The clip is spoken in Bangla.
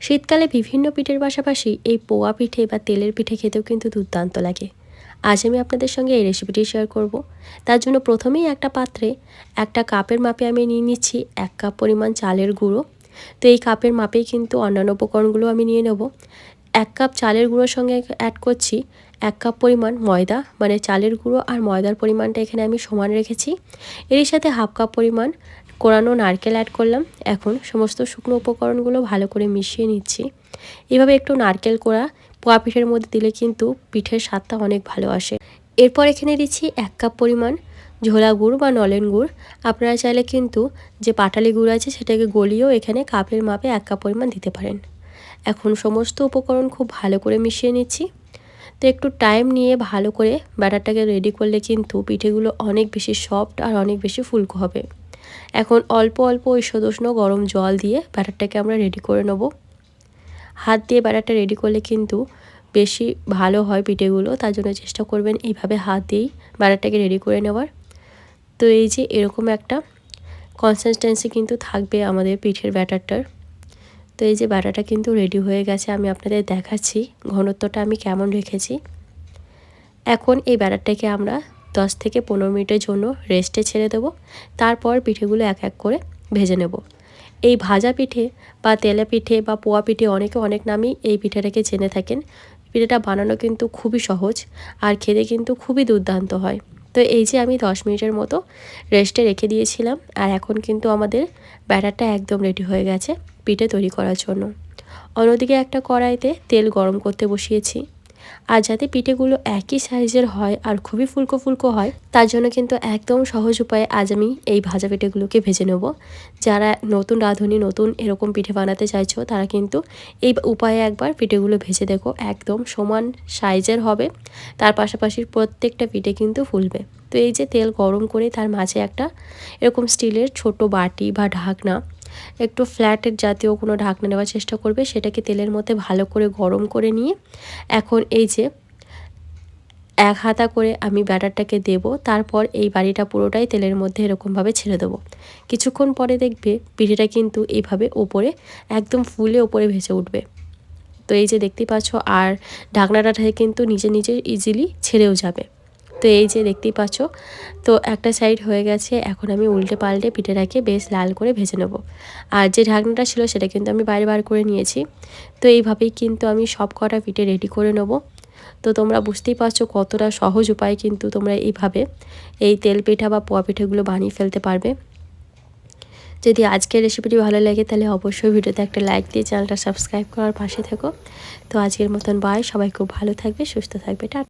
শীতকালে বিভিন্ন পিঠের পাশাপাশি এই পোয়া পিঠে বা তেলের পিঠে খেতেও কিন্তু দুর্দান্ত লাগে। আজ আমি আপনাদের সঙ্গে এই রেসিপিটি শেয়ার করব। তার জন্য প্রথমেই একটা পাত্রে একটা কাপের মাপে আমি নিয়ে নিচ্ছি এক কাপ পরিমাণ চালের গুঁড়ো। তো এই কাপের মাপেই কিন্তু অন্যান্য উপকরণগুলো আমি নিয়ে নেব। এক কাপ চালের গুঁড়োর সঙ্গে অ্যাড করছি এক কাপ পরিমাণ ময়দা মানে চালের গুঁড়ো আর ময়দার পরিমাণটা এখানে আমি সমান রেখেছি। এর সাথে হাফ কাপ পরিমাণ কোরানো নারকেল অ্যাড করলাম। এখন সমস্ত শুকনো উপকরণগুলো ভালো করে মিশিয়ে নিচ্ছি। এভাবে একটু নারকেল কোড়া পোয়া পিঠের মধ্যে দিলে কিন্তু পিঠের স্বাদটা অনেক ভালো আসে। এরপর এখানে দিচ্ছি এক কাপ পরিমাণ ঝোলা গুড় বা নলেন গুড়। আপনারা চাইলে কিন্তু যে পাটালি গুড় আছে সেটাকে গলিয়েও এখানে কাপের মাপে এক কাপ পরিমাণ দিতে পারেন। এখন সমস্ত উপকরণ খুব ভালো করে মিশিয়ে নিচ্ছি। তো একটু টাইম নিয়ে ভালো করে ব্যাটারটাকে রেডি করলে কিন্তু পিঠেগুলো অনেক বেশি সফট আর অনেক বেশি ফুলকো হবে। এখন অল্প অল্প ওই সদস্য গরম জল দিয়ে ব্যাটারটাকে আমরা রেডি করে নেব। হাত দিয়ে ব্যাটারটা রেডি করলে কিন্তু বেশি ভালো হয় পিঠেগুলো, তার জন্য চেষ্টা করবেন এইভাবে হাত দিয়েই ব্যাটারটাকে রেডি করে নেওয়ার। তো এই যে এরকম একটা কনসিস্টেন্সি কিন্তু থাকবে আমাদের পিঠের ব্যাটারটার। তো এই যে ব্যাটারটা কিন্তু রেডি হয়ে গেছে, আমি আপনাদের দেখাচ্ছি ঘনত্বটা আমি কেমন রেখেছি। এখন এই ব্যাটারটাকে আমরা দশ থেকে পনেরো মিনিটের জন্য রেস্টে ছেড়ে দেবো। তারপর পিঠেগুলো এক এক করে ভেজে নেব। এই ভাজা পিঠে বা তেলে পিঠে বা পোয়া পিঠে অনেকে অনেক নামই এই পিঠেটাকে চেনে থাকেন। পিঠেটা বানানো কিন্তু খুবই সহজ আর খেতে কিন্তু খুবই দুর্দান্ত হয়। তো এই যে আমি দশ মিনিটের মতো রেস্টে রেখে দিয়েছিলাম আর এখন কিন্তু আমাদের ব্যাটারটা একদম রেডি হয়ে গেছে পিঠে তৈরি করার জন্য। অন্যদিকে একটা কড়াইতে তেল গরম করতে বসিয়েছি। আর যাতে পিঠেগুলো একই সাইজের হয় আর খুবই ফুলকো ফুলকো হয়, তার জন্য কিন্তু একদম সহজ উপায়ে আজ আমি এই ভাজা পিঠেগুলোকে ভেজে নেব। যারা নতুন রাঁধুনি, নতুন এরকম পিঠে বানাতে চাইছো, তারা কিন্তু এই উপায়ে একবার পিঠেগুলো ভেজে দেখো, একদম সমান সাইজের হবে, তার পাশাপাশি প্রত্যেকটা পিঠে কিন্তু ফুলবে। তো এই যে তেল গরম করে তার মাঝে একটা এরকম স্টিলের ছোট বাটি বা ঢাকনা একটু ফ্ল্যাটের জাতীয় কোনো ঢাকনা নেওয়ার চেষ্টা করবে, সেটাকে তেলের মধ্যে ভালো করে গরম করে নিয়ে এখন এই যে এক হাতা করে আমি ব্যাটারটাকে দেব, তারপর এই বাড়িটা পুরোটাই তেলের মধ্যে এরকমভাবে ছেড়ে দেবো। কিছুক্ষণ পরে দেখবে পিঠেটা কিন্তু এইভাবে ওপরে, একদম ফুলে ওপরে ভেসে উঠবে। তো এই যে দেখতেই পাচ্ছ, আর ঢাকনাটা কিন্তু নিজে নিজে ইজিলি ছেড়েও যাবে। তো এই যে দেখতেই পাচ্ছ, তো একটা সাইড হয়ে গেছে, এখন আমি উল্টে পাল্টে পিঠেটাকে বেশ লাল করে ভেজে নেব। আর যে ঢাকনাটা ছিল সেটা কিন্তু আমি বাইরে বার করে নিয়েছি। তো এইভাবেই কিন্তু আমি সব কটা পিঠে রেডি করে নেব। তো তোমরা বুঝতেই পারছ কতটা সহজ উপায় কিন্তু তোমরা এইভাবে এই তেল পিঠা বা পোয়া পিঠেগুলো বানিয়ে ফেলতে পারবে। যদি আজকের রেসিপিটি ভালো লাগে তাহলে অবশ্যই ভিডিওতে একটা লাইক দিয়ে চ্যানেলটা সাবস্ক্রাইব করার পাশে থেকো। তো আজকের মতন বাই সবাই খুব ভালো থাকবে, সুস্থ থাকবে, টা